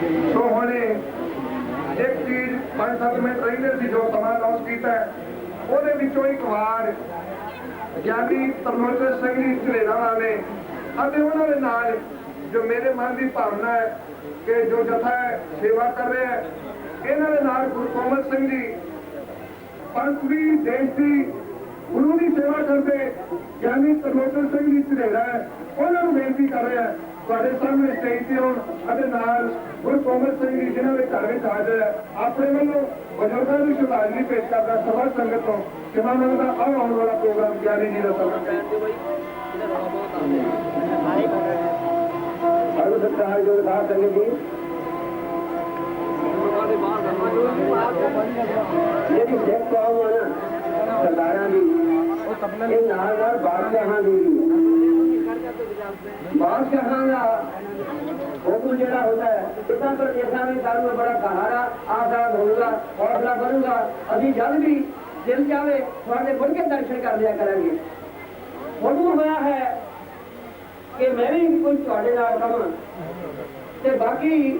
ਸੋ ਹੁਣ ਇੱਕ ਚੀਜ਼ 5-7 ਮਿੰਟ ਰਹਿੰਦੇ ਸੀ ਜੋ ਸਮਾਂ ਲੌਸ ਕੀਤਾ ਉਹਦੇ ਵਿੱਚੋਂ ਇੱਕ ਵਾਰ ਗਿਆਨੀ ਤਰਮੋਚਰ ਸਿੰਘ ਜੀ ਝਲੇਰਾ ਵਾਲੇ ਅਤੇ ਉਹਨਾਂ ਦੇ ਨਾਲ ਜੋ ਮੇਰੇ ਮਨ ਦੀ ਭਾਵਨਾ ਹੈ ਕਿ ਜੋ ਜਥਾ ਹੈ, ਸੇਵਾ ਕਰ ਰਿਹਾ ਹੈ, ਇਹਨਾਂ ਦੇ ਨਾਲ ਗੁਰੂ ਕੋਮਲ ਸਿੰਘ ਜੀ, ਪੰਥ ਦੀ, ਦੇਸ਼ ਦੀ, ਗੁਰੂ ਦੀ ਸੇਵਾ ਕਰਦੇ ਗਿਆਨੀ ਤਰਮੋਚਰ ਸਿੰਘ ਜੀ ਝਲੇਰਾ ਹੈ, ਉਹਨਾਂ ਨੂੰ ਬੇਨਤੀ ਕਰ ਰਿਹਾ ਹੈ ਤੁਹਾਡੇ ਸਾਹਮਣੇ ਸਟੇਜ ਤੇ ਆਉਣ ਅਤੇ ਨਾਲ ਗੁਰੂ ਗੋਬਿੰਦ ਸਿੰਘ ਜੀ ਜਿਨ੍ਹਾਂ ਦੇ ਘਰ ਵਿੱਚ ਹਾਜ਼ਰ ਹੈ, ਆਪਣੇ ਵੱਲੋਂ ਬਜ਼ੁਰਗਾਂ ਨੂੰ ਸ਼ਰਧਾਂਜਲੀ ਪੇਸ਼ ਕਰਦਾ ਸਭਾ ਸੰਗਤ ਤੋਂ ਕਿਮਾ ਮੰਗਦਾ ਆਓ ਆਉਣ ਵਾਲਾ ਪ੍ਰੋਗਰਾਮ ਗਿਆਨੀ ਜੀ ਦਾ ਸਮਾਂ। ਅਰੁ ਸਤਿਕਾਰ ਜੋ ਸਾਧ ਸੰਗਤ ਜੀ। ਜਿਹੜੀ ਸਿੱਖ ਕੌਮ ਹੈ ਨਾ, ਸਰਦਾਰਾਂ ਦੀ। ਇਹ ਨਾਲ ਨਾਲ ਬਾਦਸ਼ਾਹਾਂ ਦੀ ਵੀ। ਬਾਦਸ਼ਾਹਾਂ ਦਾ ਹੁਕਮ ਜਿਹੜਾ ਹੁੰਦਾ ਹੈ ਇਦਾਂ ਪ੍ਰਦੇਸ਼ਾਂ ਵਿੱਚ ਸਾਨੂੰ ਬੜਾ ਸਹਾਰਾ ਆਜ਼ਾਦ ਹੋਊਗਾ, ਹੌਸਲਾ ਬਣੂਗਾ। ਅਸੀਂ ਜਦ ਵੀ ਦਿਲ ਜਾਵੇ ਤੁਹਾਡੇ ਮੁੜ ਕੇ ਦਰਸ਼ਨ ਕਰ ਲਿਆ ਕਰਾਂਗੇ। ਹੁਕਮ ਹੋਇਆ ਹੈ ਕਿ ਮੈਂ ਵੀ ਕੋਈ ਤੁਹਾਡੇ ਨਾਲ ਰਵਾਂ। ਤੇ ਬਾਕੀ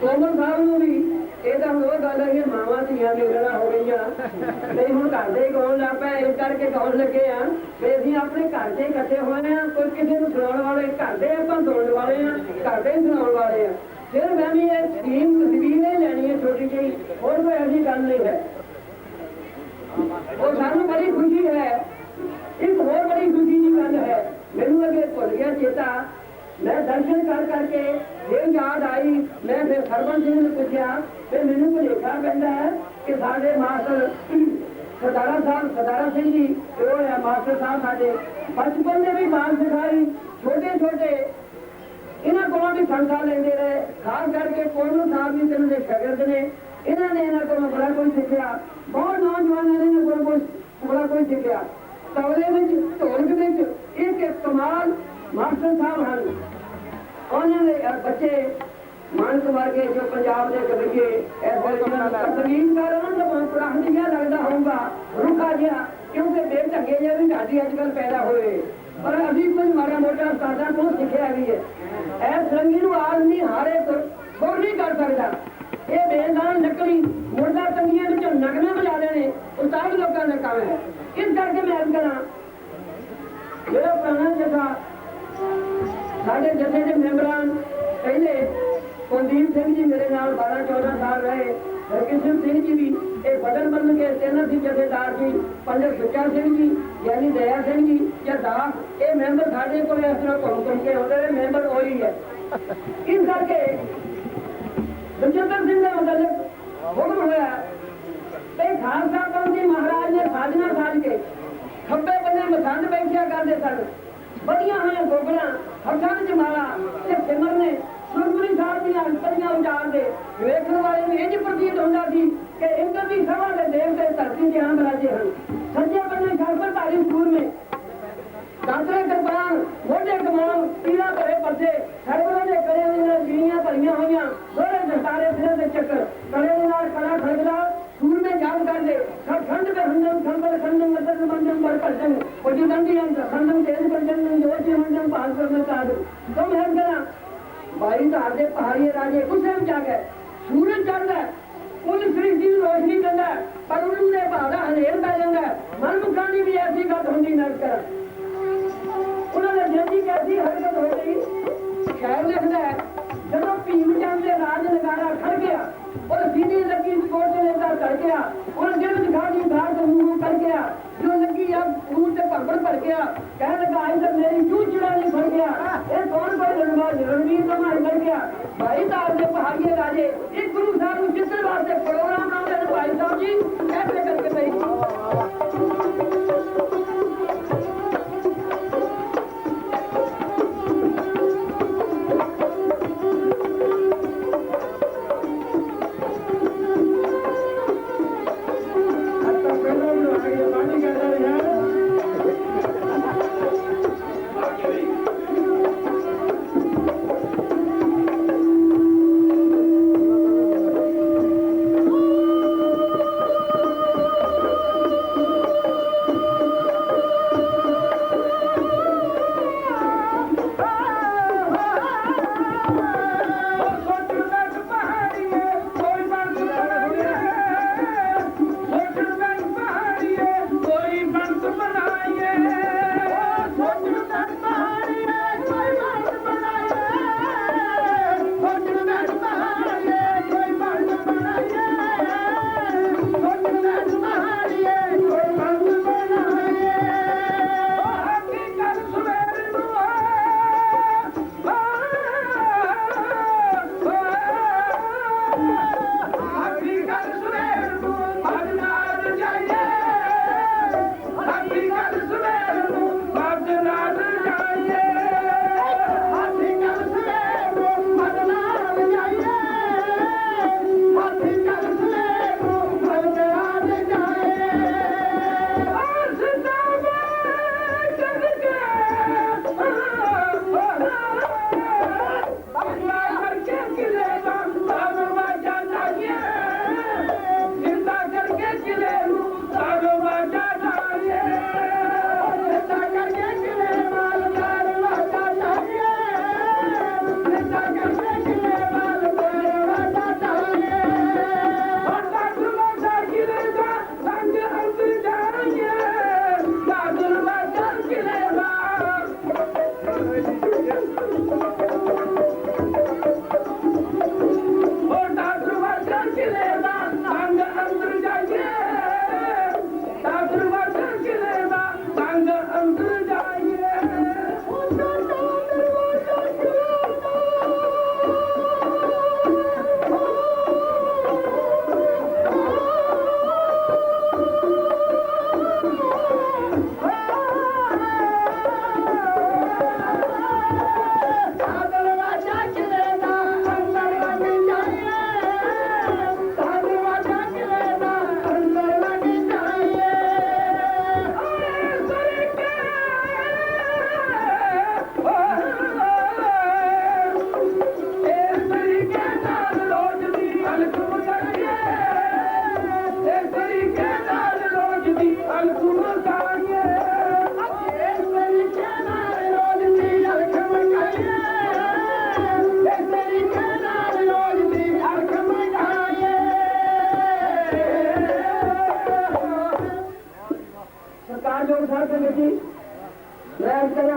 ਕੋਮਲ ਸਾਹਿਬ ਨੂੰ ਵੀ ਇਹ ਤਾਂ ਹੋਰ ਗੱਲ ਹੈ ਕਿ ਮਾਵਾਂ ਧੀਆਂ ਦੇ ਗੱਲਾਂ ਹੋ ਗਈਆਂ ਨਹੀਂ, ਹੁਣ ਘਰ ਦੇ ਕੌਣ ਲੱਗ ਪਿਆ ਇਸ ਕਰਕੇ ਕੌਣ ਲੱਗੇ ਆ? ਤੇ ਅਸੀਂ ਆਪਣੇ ਘਰ ਦੇ ਇਕੱਠੇ ਹੋਏ ਆ, ਕੋਈ ਕਿਸੇ ਨੂੰ ਸੁਣਾਉਣ ਵਾਲੇ। ਘਰ ਦੇ ਆਪਾਂ ਸੁਣਨ ਵਾਲੇ ਆ, ਘਰ ਦੇ ਸੁਣਾਉਣ ਵਾਲੇ ਆ। ਫਿਰ ਮੈਂ ਵੀ ਇਹ ਸਕੀਮ ਤਸਵੀਰ ਨਹੀਂ ਲੈਣੀ ਹੈ ਛੋਟੀ ਜਿਹੀ। ਹੋਰ ਕੋਈ ਐਸੀ ਗੱਲ ਨਹੀਂ ਹੈ। ਉਹ ਸਾਨੂੰ ਬੜੀ ਖੁਸ਼ੀ ਹੈ। ਇੱਕ ਹੋਰ ਬੜੀ ਖੁਸ਼ੀ ਦੀ ਗੱਲ ਹੈ। ਮੈਨੂੰ ਅੱਗੇ ਭੁੱਲ ਗਿਆ ਚੇਤਾ। ਮੈਂ ਦਰਸ਼ਨ ਕਰ ਕਰਕੇ ਫਿਰ ਯਾਦ ਆਈ, ਮੈਂ ਫਿਰ ਸਰਵਨ ਸਿੰਘ ਨੂੰ ਪੁੱਛਿਆ, ਤੇ ਮੈਨੂੰ ਭੁਲੇਖਾ ਪੈਂਦਾ ਹੈ ਕਿ ਸਾਡੇ ਮਾਸਟਰ ਸਰਦਾਰਾ ਸਾਹਿਬ, ਸਰਦਾਰਾ ਸਿੰਘ ਜੀ ਉਹ ਹੈ ਮਾਸਟਰ ਸਾਹਿਬ ਸਾਡੇ। ਬਚਪਨ ਦੇ ਵੀ ਮਾਨ ਸਿਖਾਈ ਛੋਟੇ ਛੋਟੇ ਇਹਨਾਂ ਕੋਲੋਂ ਵੀ ਸੰਸਾ ਲੈਂਦੇ ਰਹੇ, ਖਾਸ ਕਰਕੇ ਕੋਲੋਂ ਸਾਹਿਬ ਜੀ ਤੈਨੂੰ ਦੇ ਸ਼ਾਗਿਰਦ ਨੇ। ਇਹਨਾਂ ਨੇ ਇਹਨਾਂ ਕੋਲੋਂ ਬੜਾ ਕੁਝ ਸਿੱਖਿਆ। ਬਹੁਤ ਨੌਜਵਾਨਾਂ ਨੇ ਇਹਨਾਂ ਕੋਲੋਂ ਕੁਛ- ਬੜਾ ਕੁਝ ਸਿੱਖਿਆ। ਤਬਲੇ ਵਿੱਚ, ਢੋਲਕ ਵਿੱਚ ਇੱਕ ਇੱਕ ਕਮਾਲ ਮਾਸਟਰ ਸਾਹਿਬ ਹਨ। ਉਹਨਾਂ ਦੇ ਬੱਚੇ ਮਾਨਕ ਵਰਗੇ ਜੋ ਪੰਜਾਬ ਦੇ ਕਬੀਏ ਇਸ ਵੇਲੇ ਸੰਗੀਤ ਦਾ ਬਹੁਤ ਪੁਰਾਣਾ ਲੱਗਦਾ ਹੋਊਗਾ ਰੁਕਾ ਜਿਹਾ, ਕਿਉਂਕਿ ਬੇਢੰਗੇ ਜਿਹੇ ਵੀ ਸਾਡੀ ਅੱਜ ਕੱਲ ਪੈਦਾ ਹੋਏ। ਪਰ ਅਸੀਂ ਕੁਝ ਮਾੜਾ ਮੋਟਾ ਸਾਡਾ ਤੋਂ ਸਿੱਖਿਆ ਵੀ ਹੈ। ਇਸ ਰੰਗੀ ਨੂੰ ਆਦਮੀ ਹਾਰੇ ਤੋਂ ਨਹੀਂ ਕਰ ਸਕਦਾ। ਇਹ ਬੇਦਾਨ ਨਕਲੀ ਮੁਰਦਾ ਤੰਗੀਆਂ ਵਿੱਚੋਂ ਨਗਮੇ ਵਜਾ ਦੇਣੇ ਸਾਰੇ ਲੋਕਾਂ ਦਾ ਕੰਮ ਹੈ। ਇਸ ਕਰਕੇ ਮੈਂ ਕਰਾਂ ਜਿਹੜਾ ਪੁਰਾਣਾ ਜਥਾ ਸਾਡੇ ਜਥੇ ਦੇ ਮੈਂਬਰਾਂ ਪਹਿਲੇ ਕੁਲਦੀਪ ਸਿੰਘ ਜੀ ਮੇਰੇ ਨਾਲ 12 14 ਸਾਲ ਰਹੇ, ਹਰਕਿਸ਼ਨ ਸਿੰਘ ਜੀ ਵੀ, ਇਹ ਬਦਲ ਬਦਲ ਕੇ ਤਿੰਨ ਸੀ ਜਥੇਦਾਰ ਜੀ ਪੰਡਤ ਸੁੱਚਾ ਸਿੰਘ ਜੀ, ਯਾਨੀ ਦਇਆ ਸਿੰਘ ਜੀ ਜਾਂ ਦਾਸ, ਇਹ ਮੈਂਬਰ ਸਾਡੇ ਕੋਲ ਇਸ ਤਰ੍ਹਾਂ ਘੁੰਮ ਘੁੰਮ ਕੇ ਹੁੰਦੇ ਨੇ ਮੈਂਬਰ ਉਹੀ ਹੈ। ਇਸ ਕਰਕੇ ਬਲਜਿੰਦਰ ਸਿੰਘ ਦੇ ਮੁਤਲਕ ਹੁਕਮ ਹੋਇਆ ਤੇ ਖਾਲਸਾ ਪੰਥ ਜੀ ਮਹਾਰਾਜ ਨੇ ਸਾਜਣਾ ਸਾਜ ਕੇ ਖੱਬੇ ਬੰਨੇ ਮਸੰਦ ਬੈਠਿਆ ਕਰਦੇ ਸਨ। ਬੜੀਆਂ ਹੋਈਆਂ ਗੋਗਲਾਂ ਹੱਥਾਂ ਵਿੱਚ ਮਾਲਾ ਤੇ ਸਿਮਰ ਨੇ ਸੁਰਗੁਰੀ ਸਾਹਿਬ ਦੀਆਂ ਅੰਤਰੀਆਂ ਉਚਾਰਦੇ ਵੇਖਣ ਵਾਲੇ ਨੂੰ ਇੰਜ ਪ੍ਰਤੀਤ ਹੁੰਦਾ ਸੀ ਕਿ ਇੰਦਰ ਦੀ ਸਭਾ ਦੇ ਦੇਵਤੇ ਧਰਤੀ ਦੇ ਆਮ ਰਾਜੇ ਹਨ। ਸੱਜੇ ਬੰਨੇ ਸ਼ਾਸਤਰ ਧਾਰੀ ਸੂਰਮੇ ਦਾਤਰੇ ਕਿਰਪਾਨ ਮੋਢੇ ਕਮਾਨ ਪੀੜਾ ਭਰੇ ਪਰਦੇ, ਸਰਵਰਾਂ ਦੇ ਕਰੇ ਹੋਈਆਂ ਜੀਆਂ ਭਰੀਆਂ ਹੋਈਆਂ ਦੋਰੇ ਦਸਤਾਰੇ ਸਿਰ ਦੇ ਚੱਕਰ। ਕਰੇ ਦੇ ਨਾਲ ਕੜਾ ਖੜਕਦਾ ਸੂਰਮੇ ਯਾਦ ਕਰਦੇ ਖੰਡ ਦੇ ਹੰਦਮ ਸੰਬਲ, ਖੰਡਮ ਮਦਨ ਮੰਦਮ ਵਰ ਭਜਨ ਉਹ ਦੰਡੀ ਅੰਤ ਖੰਡਮ ਤੇਜ ਭਜਨ ਜੋਸ਼ ਮੰਡਮ ਪਾਸ ਕਰਨਾ ਕਾਦ ਤੁਮ ਹੈ ਕਰਾਂ ਬਾਈ ਧਾਰ ਦੇ ਪਹਾੜੀ ਰਾਜੇ ਗੁੱਸੇ ਵਿੱਚ ਆ ਗਏ ਸੂਰਜ ਚੜ੍ਹਦਾ ਕੁੱਲ ਸ੍ਰਿਸ਼ਟੀ ਨੂੰ ਰੋਸ਼ਨੀ ਦਿੰਦਾ ਹੈ, ਪਰ ਉਹਨੂੰ ਦੇ ਭਾਦਾ ਹਨੇਰ ਪੈ ਜਾਂਦਾ ਹੈ। ਮਨ ਮੁਕਾਣੀ ਵੀ ਐਸੀ ਗੱਲ ਹੁੰਦੀ ਨਾ ਕਰ ਉਹਨਾਂ ਨੇ ਜਲਦੀ ਕੈਸੀ ਹਰਕਤ ਹੋ ਗਈ ਸ਼ਾਇਰ ਲਿਖਦਾ ਹੈ ਜਦੋਂ ਭੀਮ ਚੰਦ ਦੇ ਰਾਜ ਨਗਾਰਾ ਖੜ ਗਿਆ। ਜੋ ਲੱਗੀ ਆ ਮੂੰਹ ਤੇ ਭੰਬੜ ਭਰ ਗਿਆ। ਕਹਿ ਲਗਾ, ਆਈ ਤਾਂ ਮੇਰੀ ਚੂ ਚਿੜਾ ਫੜ ਗਿਆ। ਇਹ ਕੌਣ ਕੋਈ ਰਣਵਾ, ਰਣਵੀਰ ਦਾ ਮਾਰ ਕਰ ਗਿਆ? ਭਾਈ ਸਾਹਿਬ ਦੇ ਪਹਾੜੀਏ ਰਾਜੇ ਇੱਕ ਗੁਰੂ ਸਾਹਿਬ ਨੂੰ ਜਿੱਤਣ ਵਾਸਤੇ ਪ੍ਰੋਗਰਾਮ ਬਣਾਉਂਦੇ ਨੇ ਭਾਈ ਸਾਹਿਬ ਜੀ। ਐਸੇ ਕਰਕੇ ਸਹੀ। ਬਾਜ਼ਾਰ ਕਮੇਟੀ ਮੈਂ ਕਰਾਂ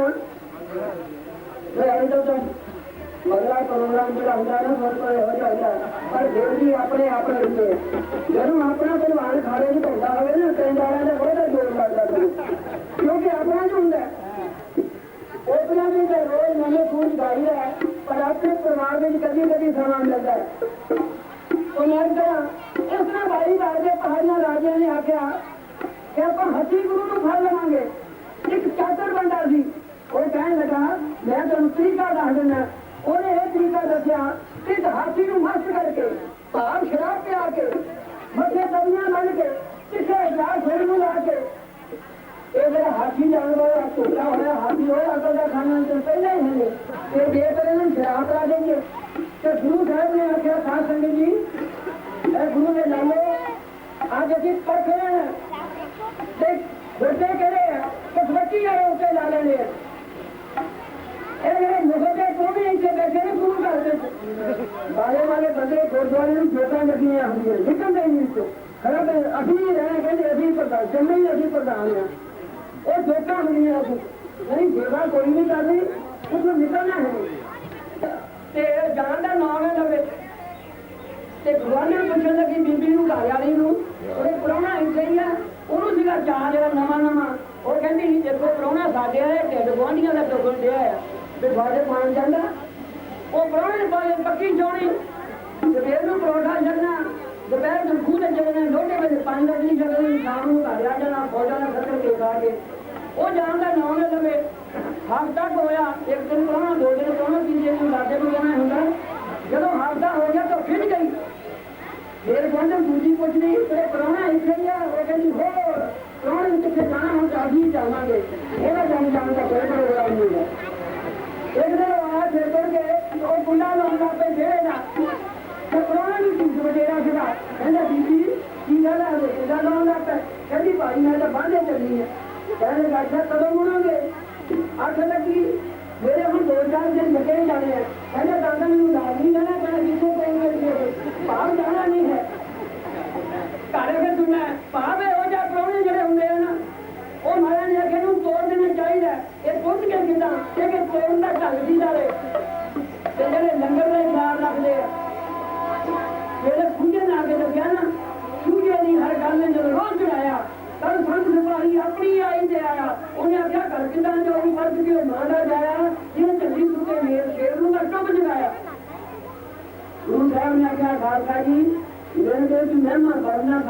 ਮੈਂ ਅਜੇ ਤੱਕ ਮਗਲਾ ਪ੍ਰੋਗਰਾਮ ਜਿਹੜਾ ਹੁੰਦਾ ਨਾ, ਬਹੁਤ ਕੋਈ ਹੋ ਜਾਂਦਾ ਪਰ ਫਿਰ ਵੀ ਆਪਣੇ ਆਪ ਰਹਿੰਦੇ ਜਦੋਂ ਆਪਣਾ ਪਰਿਵਾਰ ਖਾੜੇ ਨੂੰ ਪੈਂਦਾ ਹੋਵੇ ਨਾ ਕੈਂਦਾਰਾਂ ਦਾ ਬਹੁਤ ਜੋਰ ਲੱਗਦਾ ਕਿਉਂਕਿ ਆਪਣਾ ਜੋ ਹੁੰਦਾ ਉਹਨਾਂ ਦੇ ਤਾਂ ਰੋਜ਼ ਨਵੇਂ ਫੂਲ ਗਾਈ ਹੈ, ਪਰ ਆਪਣੇ ਪਰਿਵਾਰ ਵਿੱਚ ਕਦੀ ਕਦੀ ਸਮਾਂ ਮਿਲਦਾ। ਉਹਨਾਂ ਦਾ ਇਸ ਤਰ੍ਹਾਂ ਭਾਈ ਰਾਜੇ ਪਹਾੜਾਂ ਰਾਜਿਆਂ ਨੇ ਆਖਿਆ ਕਿ ਆਪਾਂ ਹੱਥੀ ਗੁਰੂ ਨੂੰ ਫੜ ਲਵਾਂਗੇ। ਇੱਕ ਚਾਤਰ ਬੰਦਾ ਸੀ। ਉਹ ਕਹਿਣ ਲੱਗਾ, ਮੈਂ ਤੁਹਾਨੂੰ ਤਰੀਕਾ ਦੱਸ ਦਿੰਦਾ ਉਹਨੇ ਇਹ ਤਰੀਕਾ ਦੱਸਿਆ ਕਿ ਹਾਥੀ ਨੂੰ ਮਸਤ ਕਰਕੇ, ਭਾਵ ਸ਼ਰਾਬ ਪਿਆ ਕੇ, ਮੱਥੇ ਦਬੀਆਂ ਮੰਨ ਕੇ, ਕਿਸੇ ਗਲਾਸ ਸਿਰ ਨੂੰ ਲਾ ਕੇ। ਇਹ ਜਿਹੜਾ ਹਾਥੀ ਜਾਨਵਰ ਆ ਝੋਲਾ ਹੋਇਆ, ਹਾਥੀ ਹੋਇਆ ਅਕਲ ਦਾ ਖਾਣਾ ਤੇ ਪਹਿਲਾਂ ਹੀ ਹੁੰਦੇ। ਤੇ ਜੇ ਨੂੰ ਸ਼ਰਾਬ ਲਾ ਦੇਂਗੇ ਤੇ ਗੁਰੂ ਸਾਹਿਬ ਨੇ ਆਖਿਆ, ਸਾਧ ਸੰਗਤ ਜੀ, ਇਹ ਗੁਰੂ ਦੇ ਨਾਮੋ ਅੱਜ ਅਸੀਂ ਪਰਖ ਤੇ ਵੱਡੇ ਕਹਿੰਦੇ ਆ? ਕਿ ਸੱਚੀ ਉੱਤੇ ਲਾ ਲੈਣੇ ਆ। ਇਹ ਜਿਹੜੇ ਮੁਸਲਮਾਨ ਕੋਈ ਵੀ ਇੱਥੇ ਬੈਠੇ ਨੇ, ਗੁਰੂ ਘਰ ਦੇ ਬਾਲੇ ਵਾਲੇ ਬੰਦੇ ਗੁਰਦੁਆਰੇ ਨੂੰ ਜੋਤਾਂ ਲੱਗੀਆਂ ਹੁੰਦੀਆਂ, ਨਿਕਲਦੇ ਹੀ ਨਹੀਂ ਚੋ ਖੜਾ ਅਸੀਂ ਹੀ ਰਹਿਣਾ ਕਹਿੰਦੇ ਅਸੀਂ ਪ੍ਰਧਾਨ, ਜੰਮੇ ਅਸੀਂ ਪ੍ਰਧਾਨ ਆ। ਉਹ ਜੋਤਾਂ ਹੁੰਦੀਆਂ ਅਸੀਂ ਨਹੀਂ ਸੇਵਾ ਕੋਈ ਨਹੀਂ ਕਰਨੀ ਉਸ ਨੂੰ ਨਿਕਲਣਾ ਹੈ ਤੇ ਜਾਣ ਦਾ ਨਾਮ ਹੈ ਲਵੇ। ਤੇ ਭਗਵਾਨ ਨੇ ਪੁੱਛਣ ਲੱਗੀ, ਬੀਬੀ ਨੂੰ, ਘਰ ਵਾਲੀ ਨੂੰ, ਉਹਦੇ ਪ੍ਰਾਹੁਣਾ ਇੱਥੇ ਹੀ ਆ। ਉਹਨੂੰ ਸੀਗਾ ਚਾਹ ਜਿਹੜਾ ਨਵਾਂ ਨਵਾਂ। ਉਹ ਕਹਿੰਦੀ, ਦੇਖੋ ਪ੍ਰਾਹੁਣਾ ਸਾਡੇ ਆਏ, ਢਿੱਡ ਗੁਆਂਢੀਆਂ ਦਾ ਟੁਕਣ ਡਿਆ ਆ ਤੇ ਬਾਜੇ ਪਾਣ ਜਾਂਦਾ। ਉਹ ਪ੍ਰਾਹੁਣੇ ਨੇ ਬਾਲੇ ਪੱਕੀ ਚੋਣੀ ਸਵੇਰ ਨੂੰ ਪਰੌਠਾ ਛੱਡਣਾ। ਦੁਪਹਿਰ ਨੂੰ ਖੂਹ ਦੇ ਚੱਲਣਾ ਲੋਟੇ ਵਿੱਚ ਪਾਣੀ ਦਾ ਨਹੀਂ ਛੱਡਣੀ ਸ਼ਾਮ ਨੂੰ ਘਰ ਆ ਜਾਣਾ, ਫੌਜਾਂ ਨਾਲ ਖੱਤਰ ਕੇ ਖਾ ਕੇ। ਉਹ ਜਾਣ ਦਾ ਨਾਮ ਲੈ ਲਵੇ। ਹਫ਼ਤਾ ਕੁ ਹੋਇਆ, ਇੱਕ ਦਿਨ ਪ੍ਰਾਹੁਣਾ, ਦੋ ਦਿਨ ਪ੍ਰਾਹੁਣਾ, ਤੀਜੇ ਨੂੰ ਲਾਦੇ ਨੂੰ ਜਾਣਾ ਹੁੰਦਾ। ਜਦੋਂ ਹਫ਼ਤਾ ਹੋ ਗਿਆ ਤਾਂ ਖਿੱਚ ਗਈ। ਫਿਰ ਕਹਿੰਦੇ ਦੂਜੀ ਪੁੱਛਦੀ ਤੇ ਪ੍ਰਾਹੁਣਾ ਇੱਥੇ ਹੀ ਆ। ਉਹ ਕਹਿੰਦੀ, ਹੋਰ ਪ੍ਰਾਹੁਣੇ ਨੂੰ ਕਿੱਥੇ ਜਾਣਾ ਹੁਣ ਤਾਂ ਜਾਵਾਂਗੇ। ਇਹਦਾ ਜਾਣ ਜਾਣ ਦਾ ਕੋਈ ਪ੍ਰੋਗਰਾਮ ਨਹੀਂ ਹੈ। ਇੱਕ ਦਿਨ ਉਹ ਫਿਰ ਤੁਰ ਕੇ, ਉਹ ਗੁੰਡਾ ਲਾਉਂਦਾ ਪਏ ਫੇਰੇ ਦਾ। ਤੇ ਪ੍ਰਾਹੁਣੇ ਨੂੰ ਝੂਠ ਵਜੇਰਾ ਸੀਗਾ। ਕਹਿੰਦਾ, ਬੀਬੀ, ਕੀ ਗੱਲ ਹੈ ਉਹ ਗੁੰਡਾ ਲਾਉਂਦਾ ਪਿਆ। ਕਹਿੰਦੀ, ਭਾਈ, ਮੈਂ ਤਾਂ ਬਾਂਧੇ ਚੱਲੀ ਹੈ ਕਹਿੰਦੇ ਗਾਜਾ ਕਦੋਂ ਮੁੜਾਂਗੇ? ਅੱਖ ਲੱਗੀ।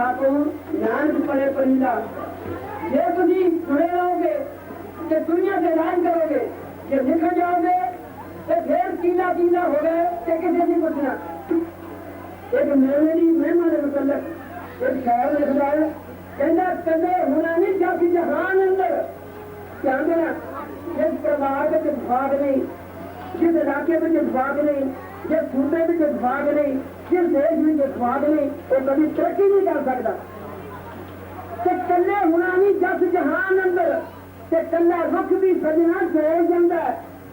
ਵਰਨਾ ਸਾਕੋ ਨਾਨਕ ਪੜੇ ਪਰਿੰਦਾ। ਜੇ ਤੁਸੀਂ ਜੁੜੇ ਰਹੋਗੇ ਤੇ ਦੁਨੀਆ ਤੇ ਰਾਜ ਕਰੋਗੇ, ਜੇ ਨਿਕਲ ਜਾਓਗੇ ਤੇ ਫੇਰ ਕੀਲਾ ਕੀਲਾ ਹੋ ਗਏ ਤੇ ਕਿਸੇ ਨਹੀਂ ਪੁੱਛਣਾ ਇੱਕ ਮੇਲੇ ਦੀ ਮਹਿਮਾ ਦੇ ਮੁਤਲਕ ਇੱਕ ਸ਼ਾਇਰ ਲਿਖਦਾ ਹੈ, ਕਹਿੰਦਾ ਕਦੇ ਹੋਣਾ ਨਹੀਂ ਜਗ ਜਹਾਨ ਅੰਦਰ। ਧਿਆਨ ਦੇਣਾ ਜਿਸ ਪਰਿਵਾਰ ਵਿੱਚ ਭਾਗ ਨਹੀਂ, ਜਿਸ ਇਲਾਕੇ ਵਿੱਚ ਭਾਗ ਨਹੀਂ, ਜਿਸ ਸੂਬੇ ਵਿੱਚ ਭਾਗ ਨਹੀਂ ਜਿਸ ਦੇਸ਼ ਵਿੱਚ ਭਾਗ ਨਹੀਂ, ਉਹ ਕਦੀ ਤਰੱਕੀ ਨਹੀਂ ਕਰ ਸਕਦਾ। ਤੇ ਕੱਲੇ ਹੋਣਾ ਨਹੀਂ, ਜਸ ਜਹਾਨ ਅੰਦਰ। ਤੇ ਕੱਲਾ ਰੁੱਖ ਵੀ ਸਜਣਾ ਜੋੜ ਜਾਂਦਾ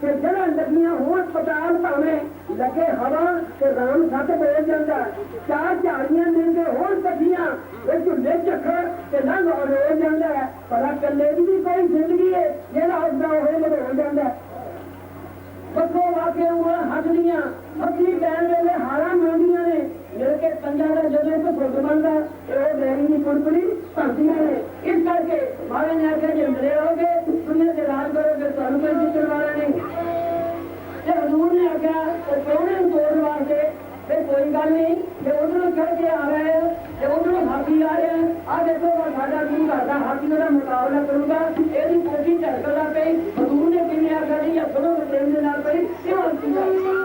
ਤੇ ਜਿਹੜਾ ਲੱਗੀਆਂ ਹੋਣ ਪਤਾਲ ਭਾਵੇਂ ਲੱਗੇ ਹਵਾ ਤੇ ਰਾਮ ਸੱਤ ਬੋਲ ਜਾਂਦਾ ਚਾਰ ਝਾੜੀਆਂ ਦਿੰਦੇ ਹੋਣ ਤੱਕੀਆਂ ਇਹ ਝੁੱਲੇ ਚੱਖਰ ਤੇ ਲੰਘ ਰੋ ਜਾਂਦਾ ਪਰ ਆਹ ਕੱਲੇ ਦੀ ਵੀ ਕੋਈ ਜ਼ਿੰਦਗੀ ਹੈ ਜਿਹੜਾ ਉਸਦਾ ਉਹ ਮਰੋ ਜਾਂਦਾ। ਹੈ। ਵਾਕੇ ਉਹ ਹੱਸਦੀਆਂ ਹੱਸੀ ਪੈਣ ਵੇਲੇ ਹਾਰਾਂ ਮੰਦੀਆਂ ਨੇ। ਮਿਲ ਕੇ ਪੰਜਾਂ ਦਾ ਜਦੋਂ ਇੱਕ ਫੁੱਟ ਬਣਦਾ ਉਹ ਡੈਰੀ ਦੀ ਕੁੜਕੜੀ ਭਰਦੀਆਂ ਨੇ। ਇਸ ਕਰਕੇ ਮਾਰੇ ਨੇ ਆਖਿਆ ਜੇ ਮਿਲੇ ਰਹੋਗੇ ਦੁਨੀਆ ਤੇ ਰਾਜ ਕਰੋਗੇ, ਤੁਹਾਨੂੰ ਕੋਈ ਜਿੱਤਣ ਵਾਲਾ ਨਹੀਂ। ਤੇ ਹਜ਼ੂਰ ਨੇ ਆਖਿਆ, ਉਹ ਪ੍ਰਾਹੁਣੇ ਨੂੰ ਤੋੜਨ ਵਾਸਤੇ ਫਿਰ ਕੋਈ ਗੱਲ ਨਹੀਂ, ਜੇ ਉਧਰੋਂ ਚੜ ਕੇ ਆ ਰਹੇ ਆ, ਜੇ ਉਧਰੋਂ ਹਾਥੀ ਆ ਰਿਹਾ ਆ ਦੇਖੋ, ਆਹ ਸਾਡਾ ਗੁਰੂ ਘਰ ਦਾ ਹਾਕੀ ਉਹਦਾ ਮੁਕਾਬਲਾ ਕਰੂਗਾ। ਇਹਦੀ ਕੋਸ਼ਿਸ਼ ਝੜਕਦਾ ਪਈ। ਹਜ਼ੂਰ ਨੇ ਕਿਵੇਂ ਆਖਿਆ ਨਹੀਂ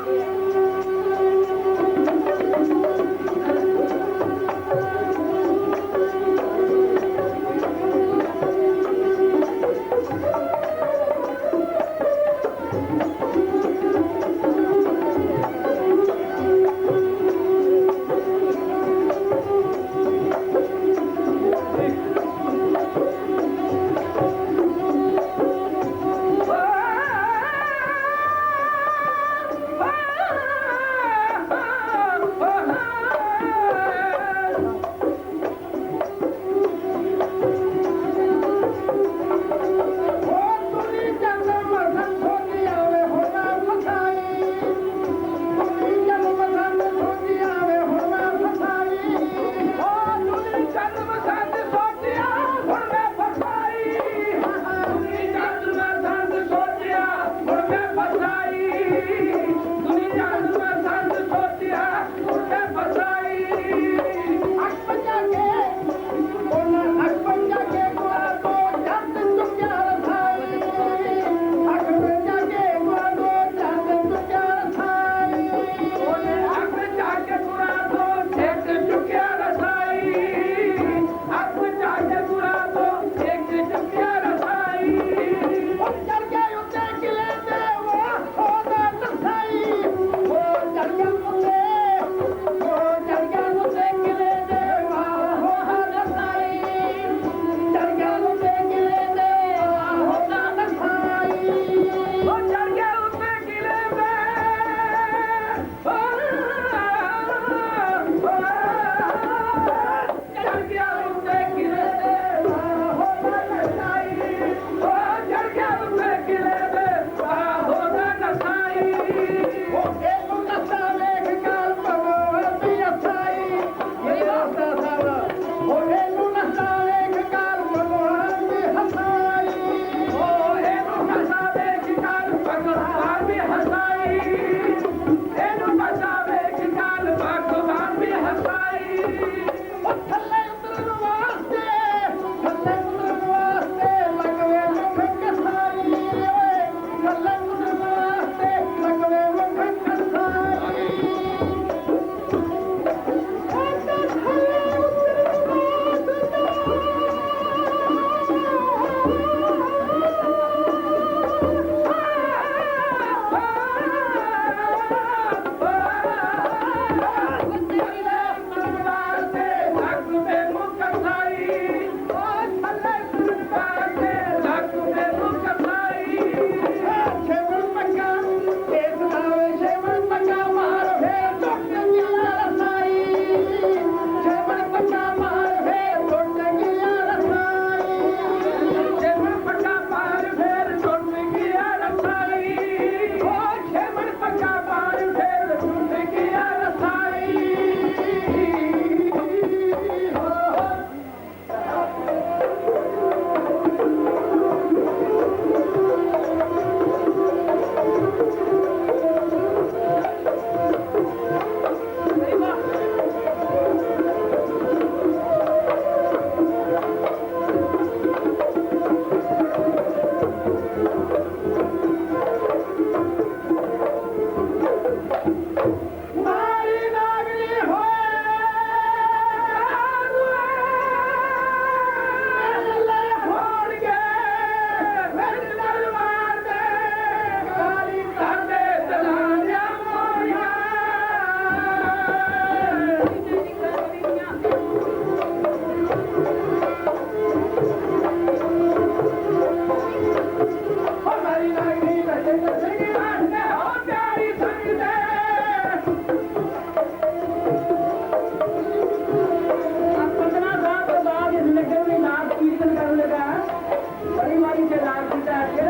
Thank you.